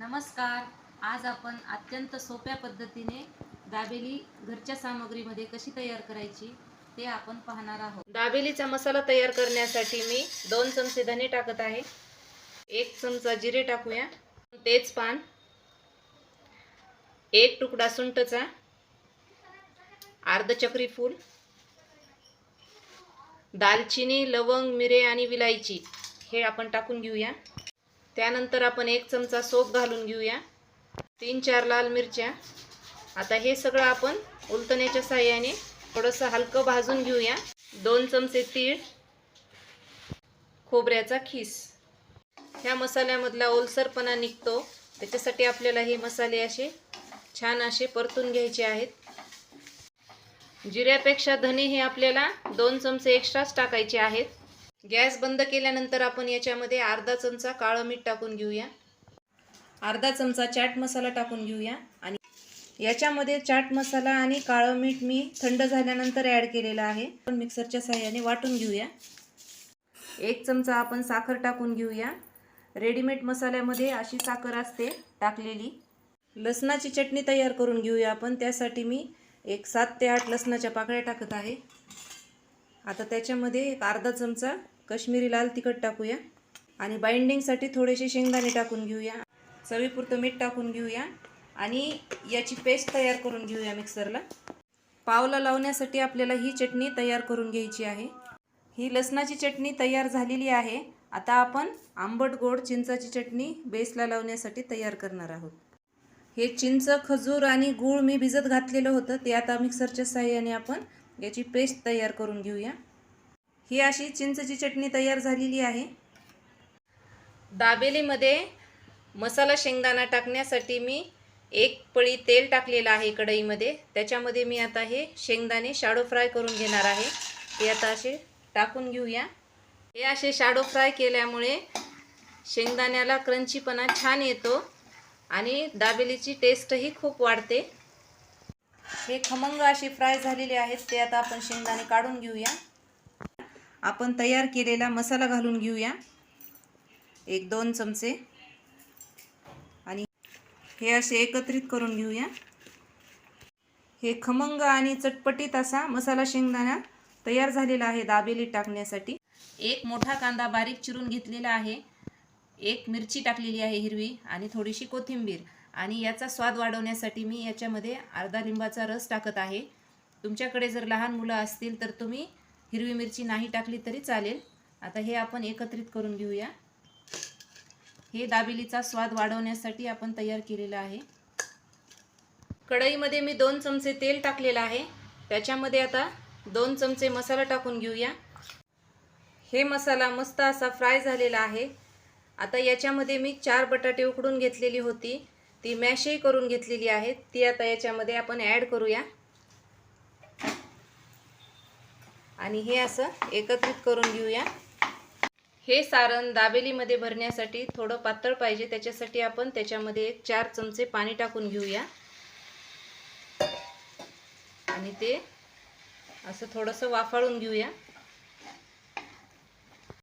नमस्कार. आज आपण अत्यंत सोप्या पद्धतीने दाबेली घरच्या सामग्रीमध्ये कशी तयार करायची ते आपण पाहणार आहोत. दाबेलीचा मसाला तयार करण्यासाठी मी दोन चमचे धने टाकत आहे. एक चमचा जिरे टाकूया. तेजपान एक तुकडा सुंटचा अर्ध चक्री फूल. दालचिनी लवंग मिरे आणि विलायची हे आपण टाकून घेऊया. त्यानंतर आपण एक चमचा सोप घालून घेऊया. तीन चार लाल मिरच्या. आता हे सगळं आपण उलटण्याच्या साह्याने थोडंसं हलकं भाजून घेऊया. दोन चमचे तीळ. खोबऱ्याचा खीस. ह्या मसाल्यामधला ओलसरपणा निघतो. त्याच्यासाठी आपल्याला हे मसाले असे छान असे परतून घ्यायचे आहेत. जिऱ्यापेक्षा धने हे आपल्याला दोन चमचे एक्स्ट्राच टाकायचे आहेत. गॅस बंद केल्यानंतर आपण याच्यामध्ये अर्धा चमचा काळं मीठ टाकून घेऊया. अर्धा चमचा चाट मसाला टाकून घेऊया. आणि याच्यामध्ये चाट मसाला आणि काळं मीठ मी थंड झाल्यानंतर ॲड केलेलं आहे. पण मिक्सरच्या साह्याने वाटून घेऊया. एक चमचा आपण साखर टाकून घेऊया. रेडीमेड मसाल्यामध्ये अशी साखर असते टाकलेली. लसणाची चटणी तयार करून घेऊया आपण. त्यासाठी मी एक सात ते आठ लसणाच्या पाकळ्या टाकत आहे. आता त्याच्यामध्ये एक अर्धा चमचा कश्मीरी लाल तिखट टाकूया. आणि बाइंडिंगसाठी थोडेसे शेंगदाणे टाकून घेऊया. चवीपुरतं मीठ टाकून घेऊया. आणि याची पेस्ट तयार करून घेऊया मिक्सरला पावला लावण्यासाठी आपल्याला ही चटणी तयार करून घ्यायची आहे. ही लसणाची चटणी तयार झालेली आहे. आता आपण आंबट गोड चिंचाची चटणी बेसला लावण्यासाठी तयार करणार आहोत. हे चिंच खजूर आणि गूळ मी भिजत घातलेलं होतं. ते आता मिक्सरच्या साह्याने आपण याची पेस्ट तयार करून घेऊया. ही अशी चिंचची चटणी तयार झालेली आहे. दाबेलीमध्ये मसाला शेंगदाणा टाकण्यासाठी मी एक पळी तेल टाकलेलं आहे कढईमध्ये. त्याच्यामध्ये मी आता हे शेंगदाणे शाडो फ्राय करून घेणार आहे. ते आता असे टाकून घेऊया. हे असे शाडो फ्राय केल्यामुळे शेंगदाण्याला क्रंचीपणा छान येतो आणि दाबेलीची टेस्टही खूप वाढते. हे खमंग असे फ्राय झालेले आहेत. ते आता आपण शेंगदाणे काढून घेऊया. आपण तयार केलेला मसाला घालून घेऊया. एक दोन चमचे. आणि हे असे एकत्रित करून घेऊया. हे खमंग आणि चटपटीत असा मसाला शेंगदाणा तयार झालेला आहे दाबेली टाकण्यासाठी. एक मोठा कांदा बारीक चिरून घेतलेला आहे. एक मिरची टाकलेली आहे हिरवी आणि थोडीशी कोथिंबीर. आणि याचा स्वाद वाढवण्यासाठी मी याच्यामध्ये अर्धा लिंबाचा रस टाकत आहे. तुमच्याकडे जर लहान मुलं असतील तर तुम्ही हिरवी मिरची नाही टाकली तरी चालेल. आता हे आपण एकत्रित करून घेऊया. हे दाबेलीचा स्वाद वाढवण्यासाठी आपण तयार केलेलं आहे. कढईमध्ये मी दोन चमचे तेल टाकलेलं आहे. त्याच्यामध्ये आता दोन चमचे मसाला टाकून घेऊया. हे मसाला मस्त असा फ्राय झालेला आहे. आता याच्यामध्ये मी चार बटाटे उकडून घेतलेली होती. ती मॅशही करून घेतलेली आहे. ती आता याच्यामध्ये आपण ॲड करूया. आणि हे असं एकत्रित करून घेऊया. हे सारण दाबेलीमध्ये भरण्यासाठी थोडं पातळ पाहिजे त्याच्यासाठी आपण त्याच्यामध्ये एक चार चमचे पाणी टाकून घेऊया. आणि ते असं थोडंसं वाफाळून घेऊया.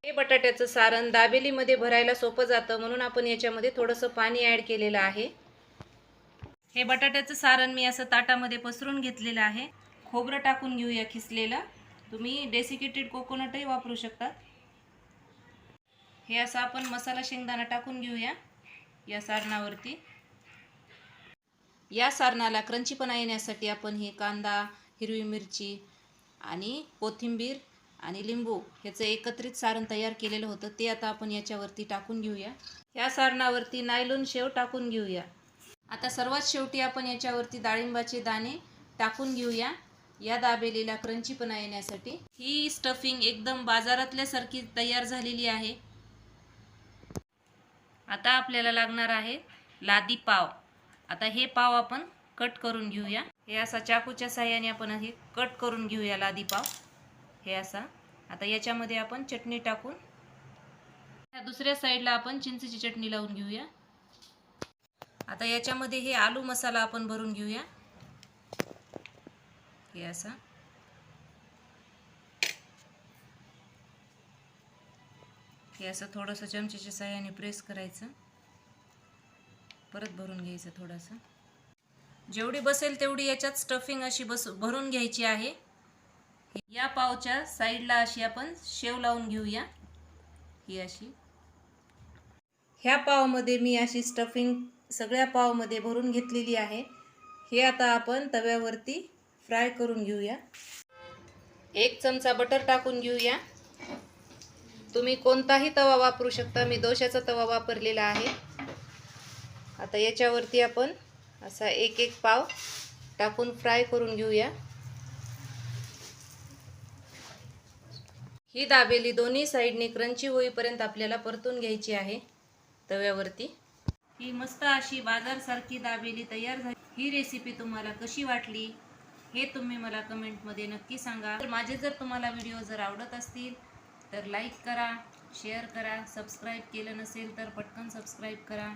हे बटाट्याचं सारण दाबेलीमध्ये भरायला सोपं जातं म्हणून आपण याच्यामध्ये थोडंसं पाणी ॲड केलेलं आहे. हे बटाट्याचं सारण मी असं ताटामध्ये पसरून घेतलेलं आहे. खोबरं टाकून घेऊया खिसलेलं. तुम्ही डेसिकेटेड कोकोनटही वापरू शकता. हे असं आपण मसाला शेंगदाणा टाकून घेऊया या सारणावरती. या सारणाला क्रंचीपणा येण्यासाठी आपण हे कांदा हिरवी मिरची आणि कोथिंबीर आणि लिंबू ह्याचं एकत्रित सारण तयार केलेलं होतं ते आता आपण याच्यावरती टाकून घेऊया. ह्या सारणावरती नायलॉन शेव टाकून घेऊया. आता सर्वात शेवटी आपण याच्यावरती डाळिंबाचे दाणे टाकून घेऊया. या दाबेलीला क्रंचीपणा येण्यासाठी ही स्टफिंग एकदम बाजारातल्यासारखी तयार झालेली आहे. आता आपल्याला लागणार आहे लादी पाव. आता हे पाव आपण कट करून घेऊया. हे असा चाकूच्या साह्याने आपण हे कट करून घेऊया लादी पाव. हे असा. आता याच्यामध्ये आपण चटणी टाकून ह्या दुसऱ्या साईडला आपण चिंचेची चटणी लावून घेऊया. आता याच्यामध्ये हे आलू मसाला आपण भरून घेऊया. हे असा. हे असं थोडंसं चमच्याच्या साह्याने प्रेस करायचं. परत भरून घ्यायचं थोडंसं. जेवढी बसेल तेवढी याच्यात स्टफिंग अशी बस भरून घ्यायची आहे. या पावच्या साईडला अशी आपण शेव लावून घेऊया. ही अशी. ह्या पावमध्ये मी अशी स्टफिंग सगळ्या पावमध्ये भरून घेतलेली आहे. हे आता आपण तव्यावरती फ्राय करून घेऊया. एक चमचा बटर टाकून घेऊया. तुम्ही कोणताही तवा वापरू शकता. मी दोशाचा तवा वापरलेला आहे. आता याच्यावरती आपण असा एक एक पाव टाकून फ्राय करून घेऊया. ही दाबेली दोन्ही साईडने क्रंची होईपर्यंत आपल्याला परतून घ्यायची आहे तव्यावरती. ही मस्त अशी बाजारसारखी दाबेली तयार झाली. ही रेसिपी तुम्हाला कशी वाटली? हे तुम्ही मला कमेंटमध्ये नक्की सांगा. तर माझे जर तुम्हाला व्हिडिओ जर आवडत असतील तर लाईक करा शेअर करा सबस्क्राईब केलं नसेल तर पटकन सबस्क्राईब करा.